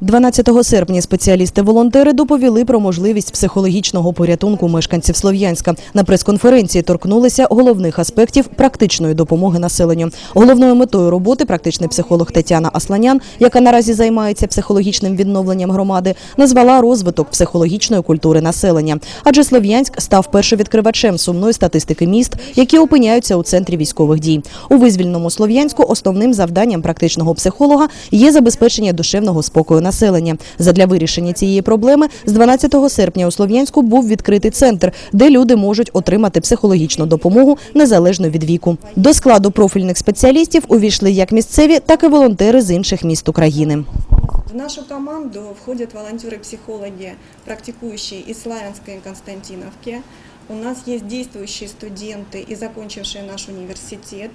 12 серпня спеціалісти-волонтери доповіли про можливість психологічного порятунку мешканців Слов'янська. На прес-конференції торкнулися головних аспектів практичної допомоги населенню. Головною метою роботи практичний психолог Тетяна Асланян, яка наразі займається психологічним відновленням громади, назвала розвиток психологічної культури населення. Адже Слов'янськ став першовідкривачем сумної статистики міст, які опиняються у центрі військових дій. У визвільному Слов'янську основним завданням практичного психолога є забезпечення душевного спокою населення. Задля вирішення цієї проблеми з 12 серпня у Слов'янську був відкритий центр, де люди можуть отримати психологічну допомогу незалежно від віку. До складу профільних спеціалістів увійшли як місцеві, так і волонтери з інших міст України. В нашу команду входят волонтеры-психологи, практикующие из Славянской и Константиновки. У нас есть действующие студенты и закончившие наш университет.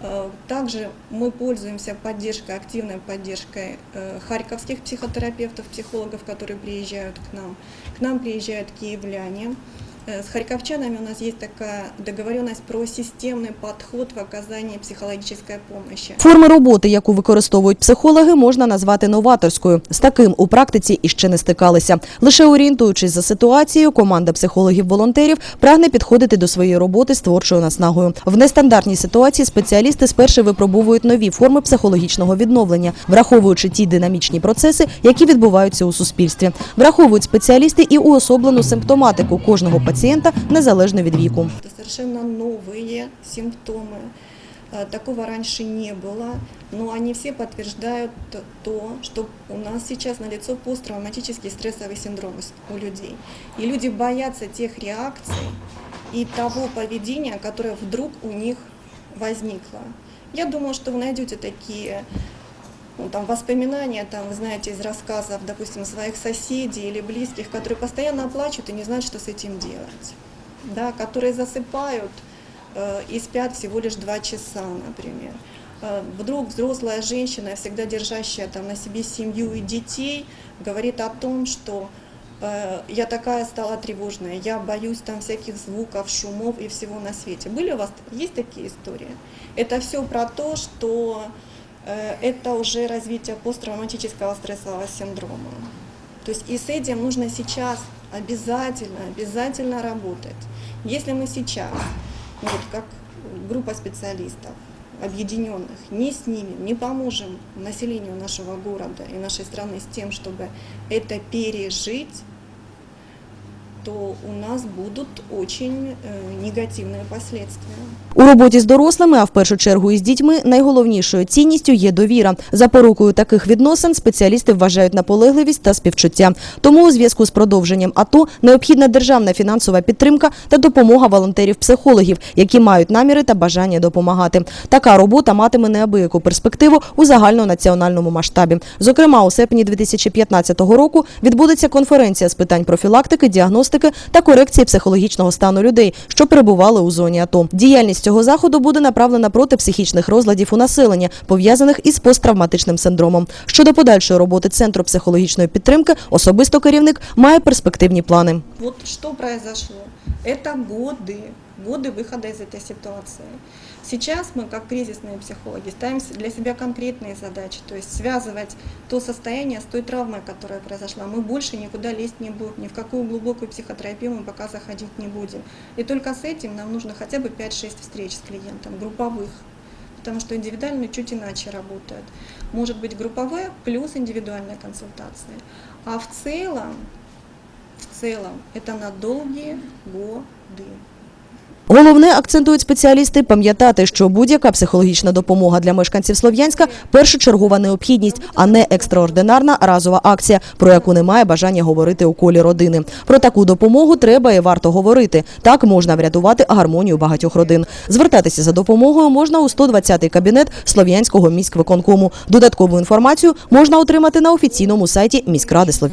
Э, Также мы пользуемся поддержкой, активной поддержкой э, харьковских психотерапевтов, психологов, которые приезжают к нам. К нам приезжают киевляне. Э, С харьковчанами у нас есть такая договоренность про системный подход в оказании психологической помощи. Форми роботи, яку використовують психологи, можна назвати новаторською. З таким у практиці іще не стикалися. Лише орієнтуючись за ситуацією, команда психологів-волонтерів прагне підходити до своєї роботи з творчою наснагою. В нестандартній ситуації спеціалісти спершу випробовують нові форми психологічного відновлення, враховуючи ті динамічні процеси, які відбуваються у суспільстві. Враховують спеціалісти і уособлену симптоматику кожного пацієнта незалежно від віку. Это совершенно новые симптомы. Э, Такого раньше не было, но они все подтверждают т- то, что у нас сейчас налицо посттравматический стрессовый синдром с- у людей. И люди боятся тех реакций и того поведения, которое вдруг у них возникло. Я думаю, что вы найдете такие ну, там, воспоминания, там, вы знаете, из рассказов, допустим, своих соседей или близких, которые постоянно плачут и не знают, что с этим делать. Да, которые засыпают э, и спят всего лишь два часа, например. Э, вдруг взрослая женщина, всегда держащая там, на себе семью и детей, говорит о том, что э, я такая стала тревожная, я боюсь там всяких звуков, шумов и всего на свете. Были у вас, есть такие истории? Это все про то, что это уже развитие посттравматического стрессового синдрома. То есть и с этим нужно сейчас обязательно, обязательно работать. Если мы сейчас, ну вот как группа специалистов, объединенных, не снимем, не поможем населению нашего города и нашей страны с тем, чтобы это пережить, то у нас будут очень э, негативные последствия. У роботі з дорослими, а в першу чергу із дітьми, найголовнішою цінністю є довіра. Запорукою таких відносин спеціалісти вважають наполегливість та співчуття. Тому у зв'язку з продовженням АТО необхідна державна фінансова підтримка та допомога волонтерів-психологів, які мають наміри та бажання допомагати. Така робота матиме неабияку перспективу у загальнонаціональному масштабі. Зокрема, у серпні 2015 року відбудеться конференція з питань профілактики, діагностики та корекції психологічного стану людей, що перебували у зоні АТО. Діяльність цього заходу буде направлена проти психічних розладів у населення, пов'язаних із посттравматичним синдромом. Щодо подальшої роботи центру психологічної підтримки, особисто керівник має перспективні плани. Вот что произошло? Это годы, годы выхода из этой ситуации. Сейчас мы, как кризисные психологи, ставим для себя конкретные задачи, то есть связывать то состояние с той травмой, которая произошла. Мы больше никуда лезть не будем, ни в какую глубокую психотерапию мы пока заходить не будем. И только с этим нам нужно хотя бы 5-6 встреч с клиентом, групповых, потому что индивидуально чуть иначе работают. Может быть групповые плюс индивидуальная консультация. А в целом в целом это на долгие годы. Головне, акцентують спеціалісти, пам'ятати, що будь-яка психологічна допомога для мешканців Слов'янська – першочергова необхідність, а не екстраординарна разова акція, про яку немає бажання говорити у колі родини. Про таку допомогу треба і варто говорити. Так можна врятувати гармонію багатьох родин. Звертатися за допомогою можна у 120-й кабінет Слов'янського міськвиконкому. Додаткову інформацію можна отримати на офіційному сайті міськради Слов'янська.